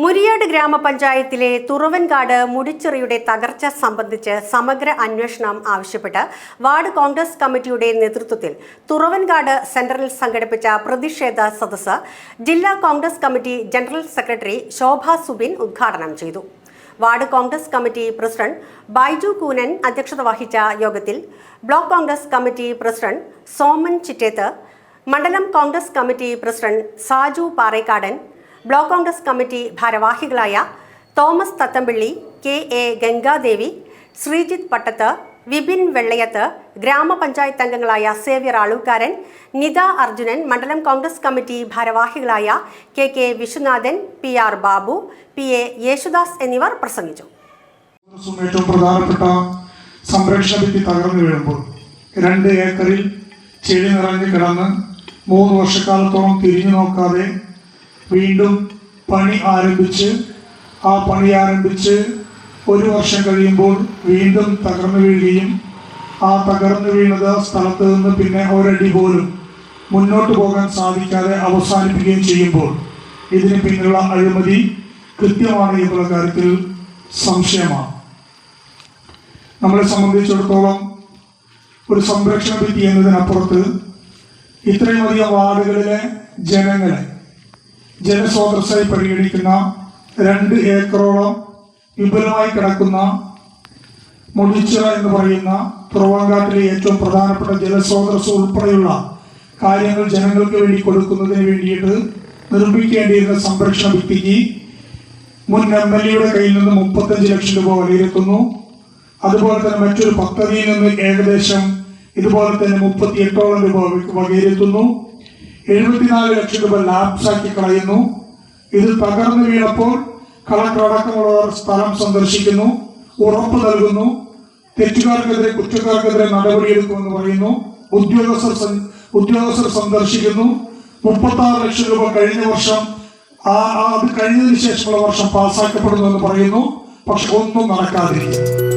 മുരിയാട് ഗ്രാമപഞ്ചായത്തിലെ തുറവൻകാട് മുടിച്ചിറയുടെ തകർച്ച സംബന്ധിച്ച് സമഗ്ര അന്വേഷണം ആവശ്യപ്പെട്ട് വാർഡ് കോൺഗ്രസ് കമ്മിറ്റിയുടെ നേതൃത്വത്തിൽ തുറവൻകാട് സെന്ററിൽ സംഘടിപ്പിച്ച പ്രതിഷേധ സദസ്സ് ജില്ലാ Congress committee general secretary Shobha Subin ഉദ്ഘാടനം ചെയ്തു. Ward Congress committee president Baiju Koonan അധ്യക്ഷത വഹിച്ച യോഗത്തിൽ block Congress committee president Soman Chittethu മണ്ഡലം Congress committee president Saju Parekkadan block Congress committee ഭാരവാഹികളായ തോമസ് തത്തമ്പിള്ളി കെ എ ഗംഗാദേവി ശ്രീജിത്ത് പട്ടത്ത് വിപിൻ വെള്ളയത്ത് ഗ്രാമപഞ്ചായത്ത് അംഗങ്ങളായ സേവ്യർ ആളൂക്കാരൻ നിത അർജുനൻ മണ്ഡലം കോൺഗ്രസ് കമ്മിറ്റി ഭാരവാഹികളായ K K Viswanathan P R Babu P A Yesudas എന്നിവർ പ്രസംഗിച്ചു. ഏറ്റവും പ്രധാനപ്പെട്ട സംരക്ഷണ ഭിത്തി തകർന്നു വീഴുമ്പോൾ രണ്ട് ഏക്കറിൽ ചെടി നിറഞ്ഞു കിടന്ന് മൂന്ന് വർഷക്കാലത്തോളം തിരിഞ്ഞു നോക്കാതെ വീണ്ടും പണി ആരംഭിച്ച് ആ പണി ആരംഭിച്ച് ഒരു വർഷം കഴിയുമ്പോൾ വീണ്ടും തകർന്നു വീഴുകയും ആ തകർന്നു വീണത് സ്ഥലത്ത് നിന്ന് പിന്നെ ഒരടി പോലും മുന്നോട്ട് പോകാൻ സാധിക്കാതെ അവസാനിപ്പിക്കുകയും ചെയ്യുമ്പോൾ ഇതിന് പിന്നിലുള്ള അഴിമതി കൃത്യമാണ് എന്നുള്ള കാര്യത്തിൽ സംശയമാണ്. നമ്മളെ സംബന്ധിച്ചിടത്തോളം ഒരു സംരക്ഷണ ഭിത്തി എന്നതിനപ്പുറത്ത് ഇത്രയും അധികം വാർഡുകളിലെ ജനങ്ങളെ ജനസ്രോതസ്സായി പരിഗണിക്കുന്ന രണ്ട് ഏക്കറോളം വിപുലമായി കിടക്കുന്ന മുടിച്ചിറ എന്ന് പറയുന്ന തുറവാങ്കാട്ടിലെ ഏറ്റവും പ്രധാനപ്പെട്ട ജലസ്രോതസ് ഉൾപ്പെടെയുള്ള കാര്യങ്ങൾ ജനങ്ങൾക്ക് വേണ്ടി കൊടുക്കുന്നതിന് വേണ്ടിയിട്ട് നിർമ്മിക്കേണ്ടിയിരുന്ന സംരക്ഷണ ഭിത്തിക്ക് മുൻ എം എൽ എയുടെ കയ്യിൽ നിന്ന് മുപ്പത്തഞ്ച് ലക്ഷം രൂപ വിലയിരുത്തുന്നു. അതുപോലെ തന്നെ മറ്റൊരു പദ്ധതിയിൽ നിന്ന് ഏകദേശം ഇതുപോലെ തന്നെ മുപ്പത്തി എട്ടോളം രൂപ വകയിരുത്തുന്നു. എഴുപത്തിനാല് ലക്ഷം രൂപ ലാപ്സാക്കി കളയുന്നു. ഇത് തകർന്നു വീണപ്പോൾ കളക്ടർ അടക്കമുള്ളവർ സ്ഥലം സന്ദർശിക്കുന്നു ഉറപ്പ് നൽകുന്നു തെറ്റുകാർക്കെതിരെ കുറ്റക്കാർക്കെതിരെ നടപടിയെടുക്കുമെന്ന് പറയുന്നു ഉദ്യോഗസ്ഥർ ഉദ്യോഗസ്ഥർ സന്ദർശിക്കുന്നു. മുപ്പത്തി ആറ് ലക്ഷം രൂപ കഴിഞ്ഞ വർഷം ആ അത് കഴിഞ്ഞതിന് ശേഷമുള്ള വർഷം പാസ്സാക്കപ്പെടുന്നു എന്ന് പറയുന്നു. പക്ഷെ ഒന്നും നടക്കാതിരിക്കും